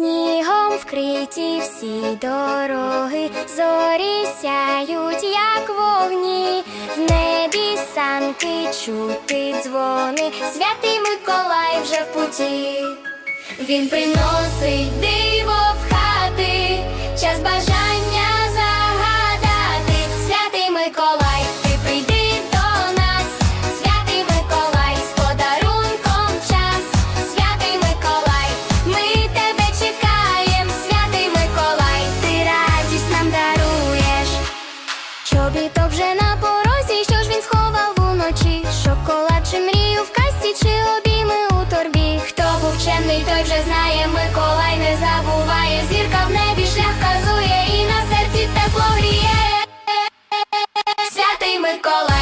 Снігом вкриті всі дороги, зорі сяють, як вогні, в небі санки чути дзвони, святий Миколай вже в путі. Він приносить диво вірний, той вже знає, Миколай не забуває, зірка в небі шлях казує і на серці тепло гріє. Святий Миколай.